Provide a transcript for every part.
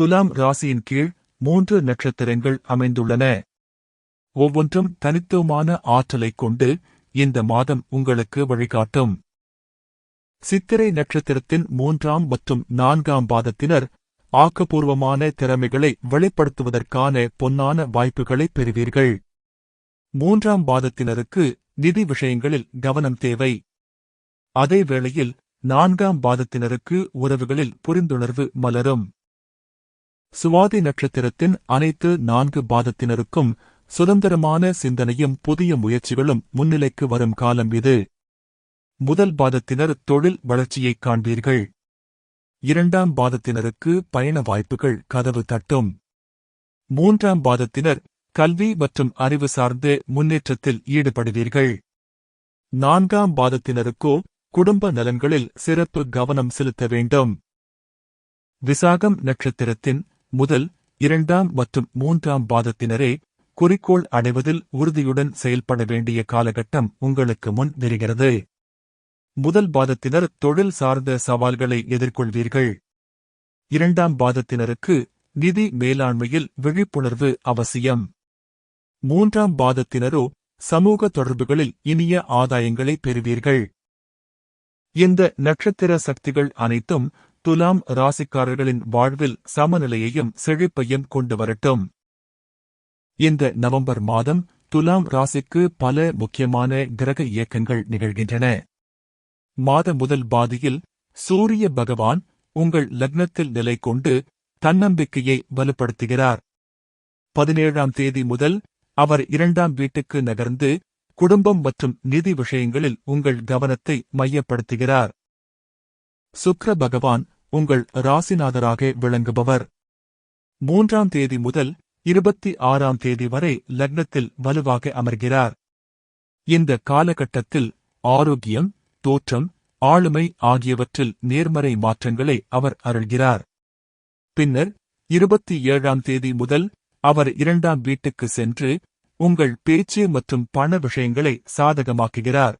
துலாம் ராசியின் கீழ் மூன்று நட்சத்திரங்கள் அமைந்துள்ளன. ஒவ்வொன்றும் தனித்துவமான ஆற்றலைக் கொண்டு இந்த மாதம் உங்களுக்கு வழிகாட்டும். சித்திரை நட்சத்திரத்தின் மூன்றாம் மற்றும் நான்காம் பாதத்தினர் ஆக்கப்பூர்வமான திறமைகளை வெளிப்படுத்துவதற்கான பொன்னான வாய்ப்புகளை பெறுவீர்கள். மூன்றாம் பாதத்தினருக்கு நிதி விஷயங்களில் கவனம் தேவை. அதே வேளையில் நான்காம் பாதத்தினருக்கு உறவுகளில் புரிந்துணர்வு மலரும். சுவாதி நட்சத்திரத்தின் அனைத்து நான்கு பாதத்தினருக்கும் சுதந்திரமான சிந்தனையும் புதிய முயற்சிகளும் முன்னிலைக்கு வரும் காலம் இது. முதல் பாதத்தினர் தொழில் வளர்ச்சியைக் காண்பீர்கள். இரண்டாம் பாதத்தினருக்கு பயண வாய்ப்புகள் கதவு தட்டும். மூன்றாம் பாதத்தினர் கல்வி மற்றும் அறிவு சார்ந்த முன்னேற்றத்தில் ஈடுபடுவீர்கள். நான்காம் பாதத்தினருக்கோ குடும்ப நலன்களில் சிறப்பு கவனம் செலுத்த வேண்டும். விசாகம் நட்சத்திரத்தின் முதல் இரண்டாம் மற்றும் மூன்றாம் பாதத்தினரே குறிக்கோள் அடைவதில் உறுதியுடன் செயல்பட வேண்டிய காலகட்டம் உங்களுக்கு முன் வருகிறது. முதல் பாதத்தினர் தொழில் சார்ந்த சவால்களை எதிர்கொள்வீர்கள். இரண்டாம் பாதத்தினருக்கு நிதி மேலாண்மையில் விழிப்புணர்வு அவசியம். மூன்றாம் பாதத்தினரோ சமூக தொடர்புகளில் இனிய ஆதாயங்களை பெறுவீர்கள். இந்த நட்சத்திர சக்திகள் அனைத்தும் துலாம் ராசிக்காரர்களின் வாழ்வில் சமநிலையையும் செழிப்பையும் கொண்டு வரட்டும். இந்த நவம்பர் மாதம் துலாம் ராசிக்கு பல முக்கியமான கிரக இயக்கங்கள் நிகழ்கின்றன. மாத முதல் பாதியில் சூரிய பகவான் உங்கள் லக்னத்தில் நிலை கொண்டு தன்னம்பிக்கையை வலுப்படுத்துகிறார். பதினேழாம் தேதி முதல் அவர் இரண்டாம் வீட்டுக்கு நகர்ந்து குடும்பம் மற்றும் நிதி விஷயங்களில் உங்கள் கவனத்தை மையப்படுத்துகிறார். சுக்ர பகவான் உங்கள் ராசிநாதராக விளங்குபவர். மூன்றாம் தேதி முதல் இருபத்தி ஆறாம் தேதி வரை லக்னத்தில் வலுவாக அமர்கிறார். இந்த காலகட்டத்தில் ஆரோக்கியம் தோற்றம் ஆளுமை ஆகியவற்றில் நேர்மறை மாற்றங்களை அவர் அருள்கிறார். பின்னர் இருபத்தி ஏழாம் தேதி முதல் அவர் இரண்டாம் வீட்டுக்கு சென்று உங்கள் பேச்சு மற்றும் பண விஷயங்களை சாதகமாக்குகிறார்.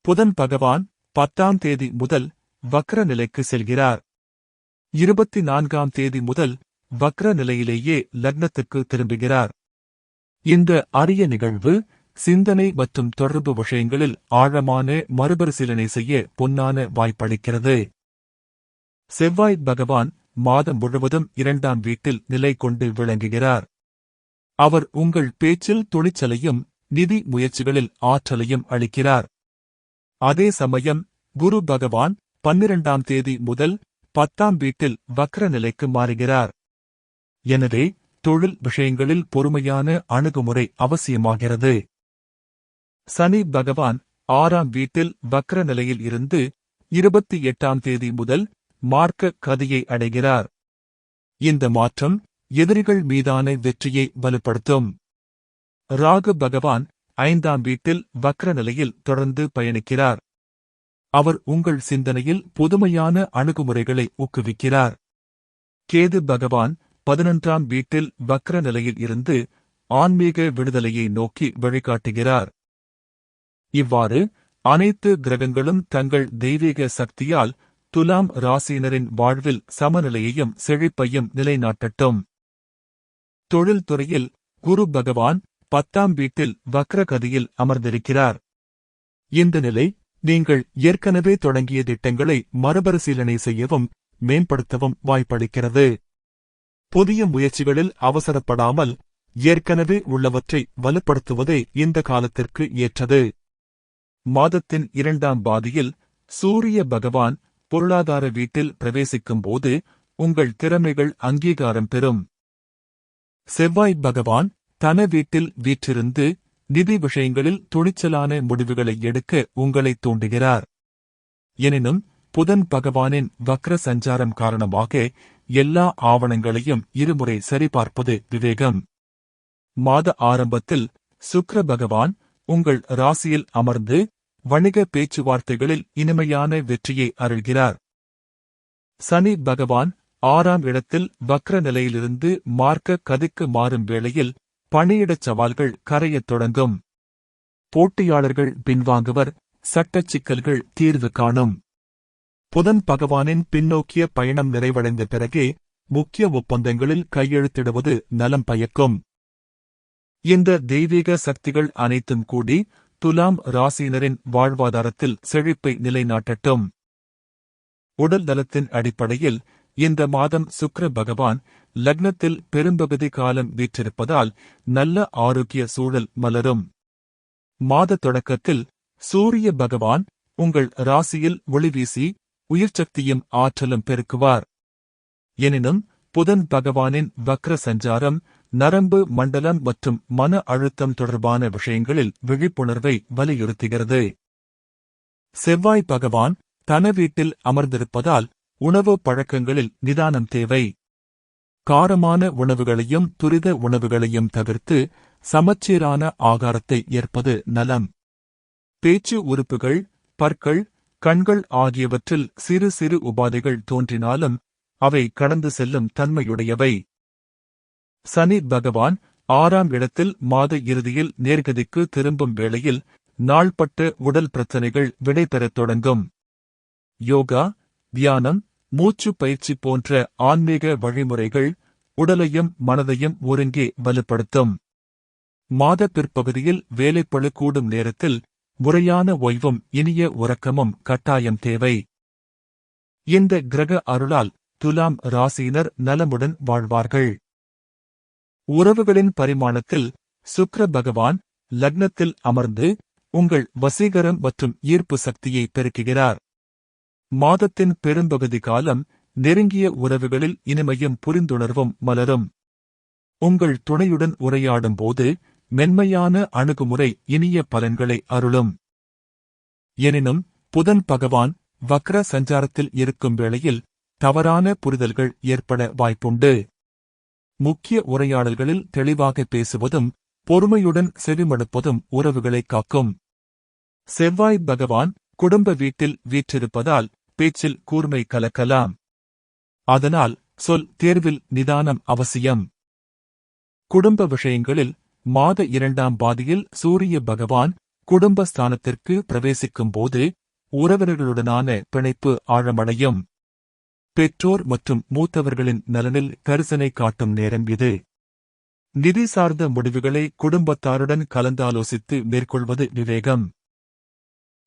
புதன் பகவான் பத்தாம் தேதி முதல் வக்ர நிலைக்கு செல்கிறார். இருபத்தி நான்காம் தேதி முதல் வக்ர நிலையிலேயே லக்னத்துக்கு திரும்புகிறார். இந்த அரிய நிகழ்வு சிந்தனை மற்றும் தொடர்பு விஷயங்களில் ஆழமான மறுபரிசீலனை செய்ய பொன்னான வாய்ப்பளிக்கிறது. செவ்வாய் பகவான் மாதம் முழுவதும் இரண்டாம் வீட்டில் நிலை கொண்டு விளங்குகிறார். அவர் உங்கள் பேச்சில் துணிச்சலையும் நிதி முயற்சிகளில் ஆற்றலையும் அளிக்கிறார். அதே சமயம் குரு பகவான் பன்னிரண்டாம் தேதி முதல் பத்தாம் வீட்டில் வக்ர நிலைக்கு மாறுகிறார். எனவே தொழில் விஷயங்களில் பொறுமையான அணுகுமுறை அவசியமாகிறது. சனி பகவான் ஆறாம் வீட்டில் வக்ர நிலையில் இருந்து இருபத்தி எட்டாம் தேதி முதல் மார்க்க கதையை அடைகிறார். இந்த மாற்றம் எதிரிகள் மீதான வெற்றியை வலுப்படுத்தும். ராகு பகவான் ஐந்தாம் வீட்டில் வக்ர நிலையில் தொடர்ந்து பயணிக்கிறார். அவர் உங்கள் சிந்தனையில் புதுமையான அணுகுமுறைகளை ஊக்குவிக்கிறார். கேது பகவான் பதினொன்றாம் வீட்டில் வக்ர நிலையில் இருந்து ஆன்மீக விடுதலையை நோக்கி வழிகாட்டுகிறார். இவ்வாறு அனைத்து கிரகங்களும் தங்கள் தெய்வீக சக்தியால் துலாம் ராசியினரின் வாழ்வில் சமநிலையையும் செழிப்பையும் நிலைநாட்டட்டும். தொழில்துறையில் குரு பகவான் பத்தாம் வீட்டில் வக்ரகதியில் அமர்ந்திருக்கிறார். இந்த நிலை நீங்கள் ஏற்கனவே தொடங்கிய திட்டங்களை மறுபரிசீலனை செய்யவும் மேம்படுத்தவும் வாய்ப்பளிக்கிறது. புதிய முயற்சிகளில் அவசரப்படாமல் ஏற்கனவே உள்ளவற்றை வலுப்படுத்துவதே இந்த காலத்திற்கு ஏற்றது. மாதத்தின் இரண்டாம் பாதியில் சூரிய பகவான் பொருளாதார வீட்டில் பிரவேசிக்கும் போது உங்கள் திறமைகள் அங்கீகாரம் பெறும். செவ்வாய் பகவான் தன வீட்டில் வீற்றிருந்து நிதி விஷயங்களில் துணிச்சலான முடிவுகளை எடுக்க உங்களை தூண்டுகிறார். எனினும் புதன் பகவானின் வக்ர சஞ்சாரம் காரணமாக எல்லா ஆவணங்களையும் இருமுறை சரிபார்ப்பது விவேகம். மாத ஆரம்பத்தில் சுக்ர பகவான் உங்கள் ராசியில் அமர்ந்து வணிக பேச்சுவார்த்தைகளில் இனிமையான வெற்றியை அருள்கிறார். சனி பகவான் ஆறாம் இடத்தில் வக்ர நிலையிலிருந்து மார்க்க கதிக்கு மாறும் வேளையில் பணியிடச் சவால்கள் கரையத் தொடங்கும். போட்டியாளர்கள் பின்வாங்குவர் சட்டச் சிக்கல்கள் தீர்வு காணும். புதன் பகவானின் பின்னோக்கிய பயணம் நிறைவடைந்த பிறகே முக்கிய ஒப்பந்தங்களில் கையெழுத்திடுவது நலம் பயக்கும். இந்த தெய்வீக சக்திகள் அனைத்தும் கூடி துலாம் ராசியினரின் வாழ்வாதாரத்தில் செழிப்பை நிலைநாட்டட்டும். உடல் நலத்தின் அடிப்படையில் இந்த மாதம் சுக்ர பகவான் லக்னத்தில் பெரும்பகுதி காலம் வீற்றிருப்பதால் நல்ல ஆரோக்கிய சூழல் மலரும். மாத தொடக்கத்தில் சூரிய பகவான் உங்கள் ராசியில் ஒளிவீசி உயிர்ச்சக்தியும் ஆற்றலும் பெருக்குவார். எனினும் புதன் பகவானின் வக்ர சஞ்சாரம் நரம்பு மண்டலம் மற்றும் மன அழுத்தம் தொடர்பான விஷயங்களில் விழிப்புணர்வை வலியுறுத்துகிறது. செவ்வாய் பகவான் தன வீட்டில் அமர்ந்திருப்பதால் உணவு பழக்கங்களில் நிதானம் தேவை. காரமான உணவுகளையும் துரித உணவுகளையும் தவிர்த்து சமச்சீரான ஆகாரத்தை ஏற்பது நலம். பேச்சு உறுப்புகள் பற்கள் கண்கள் ஆகியவற்றில் சிறு சிறு உபாதைகள் தோன்றினாலும் அவை கடந்து செல்லும் தன்மையுடையவை. சனி பகவான் ஆறாம் இடத்தில் மாத இறுதியில் நேர்கதிக்கு திரும்பும் வேளையில் நாள்பட்ட உடல் பிரச்சனைகள் விடைபெறத் தொடங்கும். யோகா தியானம் மூச்சு பயிற்சி போன்ற ஆன்மீக வழிமுறைகள் உடலையும் மனதையும் ஒருங்கே வலுப்படுத்தும். மாத பிற்பகுதியில் வேலைப்பழு கூடும் நேரத்தில் முறையான ஓய்வும் இனிய உறக்கமும் கட்டாயம் தேவை. இந்த கிரக அருளால் துலாம் ராசியினர் நலமுடன் வாழ்வார்கள். உறவுகளின் பரிமாணத்தில் சுக்ர பகவான் லக்னத்தில் அமர்ந்து உங்கள் வசீகரம் மற்றும் ஈர்ப்பு சக்தியை பெருக்குகிறார். மாதத்தின் பெரும்பகுதி காலம் நெருங்கிய உறவுகளில் இனிமையும் புரிந்துணர்வும் மலரும். உங்கள் துணையுடன் உரையாடும் போது மென்மையான அணுகுமுறை இனிய பலன்களை அருளும். எனினும் புதன் பகவான் வக்ர சஞ்சாரத்தில் இருக்கும் வேளையில் தவறான புரிதல்கள் ஏற்பட வாய்ப்புண்டு. முக்கிய உரையாடல்களில் தெளிவாக பேசுவதும் பொறுமையுடன் செவிமடுப்பதும் உறவுகளை காக்கும். செவ்வாய் பகவான் குடும்ப வீட்டில் வீற்றிருப்பதால் பேச்சில் கூர்மை கலக்கலாம். அதனால் சொல் தேர்வில் நிதானம் அவசியம். குடும்ப விஷயங்களில் மாத இரண்டாம் பாதியில் சூரிய பகவான் குடும்ப ஸ்தானத்திற்கு பிரவேசிக்கும் போது உறவினர்களுடனான பிணைப்பு ஆழமடையும். பெற்றோர் மற்றும் மூத்தவர்களின் நலனில் கரிசனை காட்டும் நேரம் இது. நிதி சார்ந்த முடிவுகளை குடும்பத்தாருடன் கலந்தாலோசித்து மேற்கொள்வது விவேகம்.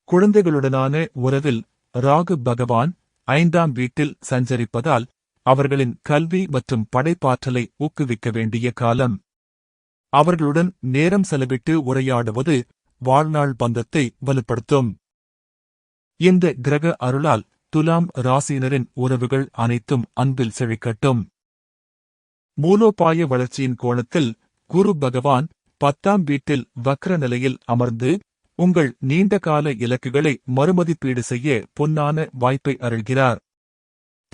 குழந்தைகளுடனான உறவில் ராகு பகவான் ஐந்தாம் வீட்டில் சஞ்சரிப்பதால் அவர்களின் கல்வி மற்றும் படைப்பாற்றலை ஊக்குவிக்க வேண்டிய காலம். அவர்களுடன் நேரம் செலவிட்டு உரையாடுவது வாழ்நாள் பந்தத்தை வலுப்படுத்தும். இந்த கிரக அருளால் துலாம் ராசியினரின் உறவுகள் அனைத்தும் அன்பில் செழிக்கட்டும். மூலோபாய வளர்ச்சியின் கோணத்தில் குரு பகவான் பத்தாம் வீட்டில் வக்ர நிலையில் அமர்ந்து உங்கள் நீண்டகால இலக்குகளை மறுமதிப்பீடு செய்ய பொன்னான வாய்ப்பை அருள்கிறார்.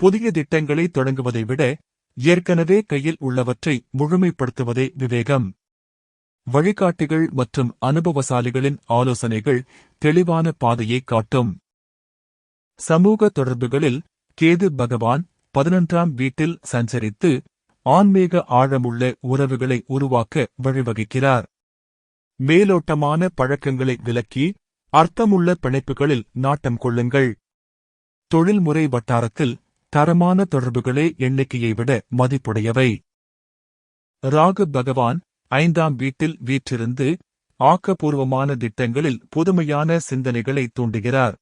புதிய திட்டங்களை தொடங்குவதை விட ஏற்கனவே கையில் உள்ளவற்றை முழுமைப்படுத்துவதே விவேகம். வழிகாட்டிகள் மற்றும் அனுபவசாலிகளின் ஆலோசனைகள் தெளிவான பாதையை காட்டும். சமூக தொடர்புகளில் கேது பகவான் பதினொன்றாம் வீட்டில் சஞ்சரித்து ஆன்மீக ஆழமுள்ள உறவுகளை உருவாக்க வழிவகுக்கிறார். மேலோட்டமான பழக்கங்களை விலக்கி அர்த்தமுள்ள பிணைப்புகளில் நாட்டம் கொள்ளுங்கள். தொழில்முறை வட்டாரத்தில் தரமான தொடர்புகளே எண்ணிக்கையை விட மதிப்புடையவை. ராகு பகவான் ஐந்தாம் வீட்டில் வீற்றிருந்து ஆக்கப்பூர்வமான திட்டங்களில் புதுமையான சிந்தனைகளை தூண்டுகிறார்.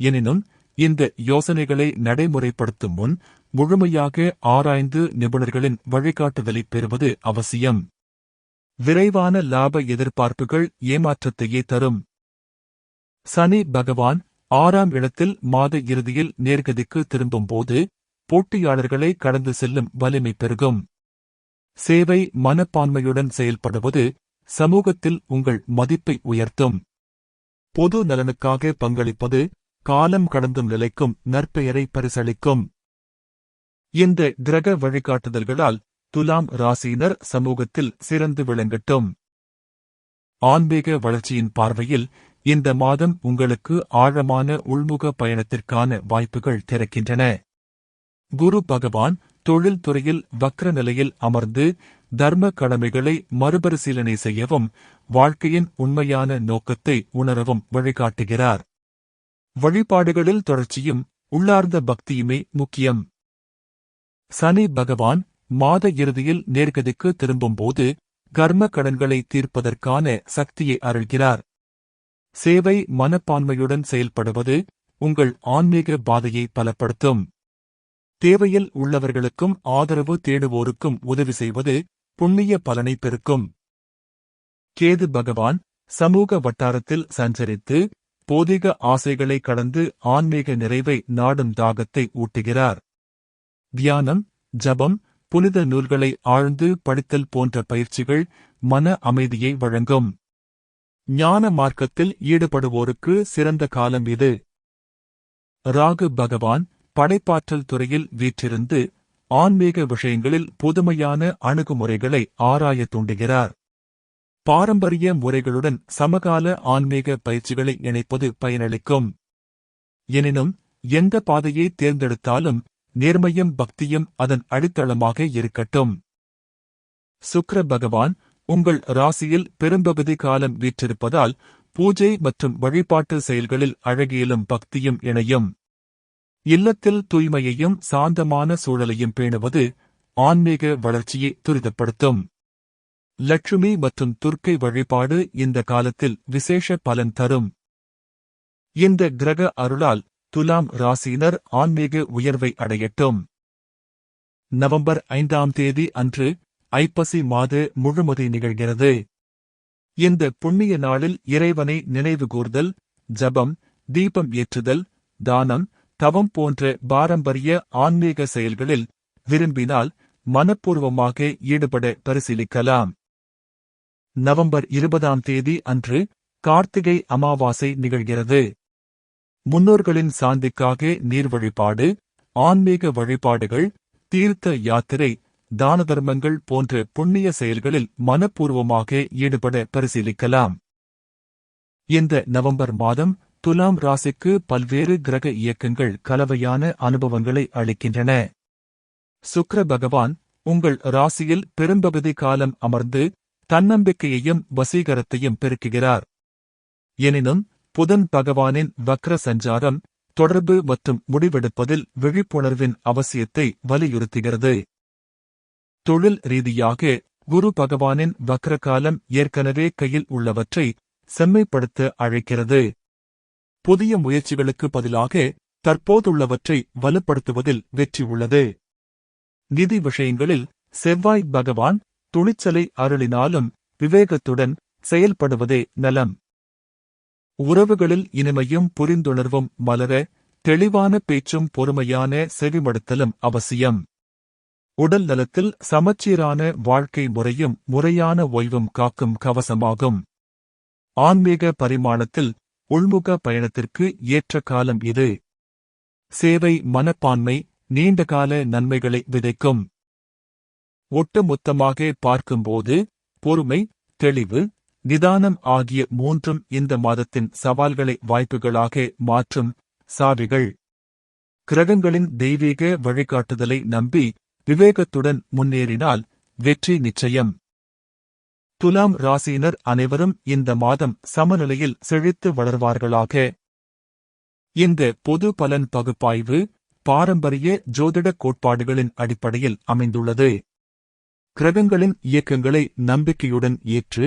எனினும் இந்த யோசனைகளை நடைமுறைப்படுத்தும் முன் முழுமையாக ஆராய்ந்து நிபுணர்களின் வழிகாட்டுதலை பெறுவது அவசியம். விரைவான லாப எதிர்பார்ப்புகள் ஏமாற்றத்தையே தரும். சனி பகவான் ஆறாம் இடத்தில் மாத இறுதியில் நேர்கதிக்கு திரும்பும்போது போட்டியாளர்களை கடந்து செல்லும் வலிமை பெருகும். சேவை மனப்பான்மையுடன் செயல்படுவது சமூகத்தில் உங்கள் மதிப்பை உயர்த்தும். பொது நலனுக்காக பங்களிப்பது காலம் கடந்தும் நிலைக்கும் நற்பெயரை பரிசளிக்கும். இந்த கிரக வழிகாட்டுதல்களால் துலாம் ராசியினர் சமூகத்தில் சிறந்து விளங்கட்டும். ஆன்மீக வளர்ச்சியின் பார்வையில் இந்த மாதம் உங்களுக்கு ஆழமான உள்முக பயணத்திற்கான வாய்ப்புகள் திறக்கின்றன. குரு பகவான் தொழில்துறையில் வக்ர நிலையில் அமர்ந்து தர்ம கடமைகளை மறுபரிசீலனை செய்யவும் வாழ்க்கையின் உண்மையான நோக்கத்தை உணரவும் வழிகாட்டுகிறார். வழிபாடுகளில் தொடர்ச்சியும் உள்ளார்ந்த பக்தியுமே முக்கியம். சனி பகவான் மாத இறுதியில் நேர்கதிக்கு திரும்பும்போது கர்ம கடன்களை தீர்ப்பதற்கான சக்தியை அருள்கிறார். சேவை மனப்பான்மையுடன் செயல்படுவது உங்கள் ஆன்மீக பாதையை பலப்படுத்தும். தேவையில் உள்ளவர்களுக்கும் ஆதரவு தேடுவோருக்கும் உதவி செய்வது புண்ணிய பலனை பெருக்கும். கேது பகவான் சமூக வட்டாரத்தில் சஞ்சரித்து போதிக ஆசைகளை கடந்து ஆன்மீக நிறைவை நாடும் தாகத்தை ஊட்டுகிறார். தியானம் ஜபம் புனித நூல்களை ஆழ்ந்து படித்தல் போன்ற பயிற்சிகள் மன அமைதியை வழங்கும். ஞான மார்க்கத்தில் ஈடுபடுவோருக்கு சிறந்த காலம் இது. ராகு பகவான் படைப்பாற்றல் துறையில் வீற்றிருந்து ஆன்மீக விஷயங்களில் புதுமையான அணுகுமுறைகளை ஆராய தூண்டுகிறார். பாரம்பரிய முறைகளுடன் சமகால ஆன்மீக பயிற்சிகளை இணைப்பது பயனளிக்கும். எனினும் எந்த பாதையை தேர்ந்தெடுத்தாலும் நேர்மையும் பக்தியும் அதன் அடித்தளமாக இருக்கட்டும். சுக்ர பகவான் உங்கள் ராசியில் பெரும்பகுதி காலம் வீற்றிருப்பதால் பூஜை மற்றும் வழிபாட்டு செயல்களில் அழகியலும் பக்தியும் இணையும். இல்லத்தில் தூய்மையையும் சாந்தமான சூழலையும் பேணுவது ஆன்மீக வளர்ச்சியை துரிதப்படுத்தும். லட்சுமி மற்றும் துர்க்கை வழிபாடு இந்த காலத்தில் விசேஷ பலன் தரும். இந்த கிரக அருளால் துலாம் ராசியினர் ஆன்மீக உயர்வை அடையட்டும். நவம்பர் ஐந்தாம் தேதி அன்று ஐப்பசி மாத முழுமதி நிகழ்கிறது. இந்த புண்ணிய நாளில் இறைவனை நினைவுகூர்தல் ஜபம் தீபம் ஏற்றுதல் தானம் தவம் போன்ற பாரம்பரிய ஆன்மீக செயல்களில் விரும்பினால் மனப்பூர்வமாக ஈடுபட பரிசீலிக்கலாம். நவம்பர் இருபதாம் தேதி அன்று கார்த்திகை அமாவாசை நிகழ்கிறது. முன்னோர்களின் சாந்திக்காக நீர் வழிபாடு ஆன்மீக வழிபாடுகள் தீர்த்த யாத்திரை தான தர்மங்கள் போன்ற புண்ணிய செயல்களில் மனப்பூர்வமாக ஈடுபட பரிசீலிக்கலாம். இந்த நவம்பர் மாதம் துலாம் ராசிக்கு பல்வேறு கிரக இயக்கங்கள் கலவையான அனுபவங்களை அளிக்கின்றன. சுக்ர பகவான் உங்கள் ராசியில் பெரும்பகுதி காலம் அமர்ந்து தன்னம்பிக்கையையும் வசீகரத்தையும் பெருக்குகிறார். எனினும் புதன் பகவானின் வக்ர சஞ்சாரம் தொடர்பு மற்றும் முடிவெடுப்பதில் விழிப்புணர்வின் அவசியத்தை வலியுறுத்துகிறது. தொழில் ரீதியாக குரு பகவானின் வக்ர காலம் ஏற்கனவே கையில் உள்ளவற்றை செம்மைப்படுத்த அழைக்கிறது. புதிய முயற்சிகளுக்கு பதிலாக தற்போதுள்ளவற்றை வலுப்படுத்துவதில் வெற்றி உள்ளது. நிதி விஷயங்களில் செவ்வாய் பகவான் துணிச்சலை அருளினாலும் விவேகத்துடன் செயல்படுவதே நலம். உறவுகளில் இனிமையும் புரிந்துணர்வும் மலர தெளிவான பேச்சும் பொறுமையான செவிமடுத்தலும் அவசியம். உடல் நலத்தில் சமச்சீரான வாழ்க்கை முறையும் முறையான ஓய்வும் காக்கும் கவசமாகும். ஆன்மீக பரிமாணத்தில் உள்முக பயணத்திற்கு ஏற்ற காலம் இது. சேவை மனப்பான்மை நீண்டகால நன்மைகளை விதைக்கும். ஒட்டுமொத்தமாக பார்க்கும்போது பொறுமை தெளிவு நிதானம் ஆகிய மூன்றும் இந்த மாதத்தின் சவால்களை வாய்ப்புகளாக மாற்றும் சாவிகள். கிரகங்களின் தெய்வீக வழிகாட்டுதலை நம்பி விவேகத்துடன் முன்னேறினால் வெற்றி நிச்சயம். துலாம் ராசியினர் அனைவரும் இந்த மாதம் சமநிலையில் செழித்து வளர்வார்களாக. இந்த பொது பலன் பகுப்பாய்வு பாரம்பரிய ஜோதிட கோட்பாடுகளின் அடிப்படையில் அமைந்துள்ளது. கிரகங்களின் இயக்கங்களை நம்பிக்கையுடன் ஏற்று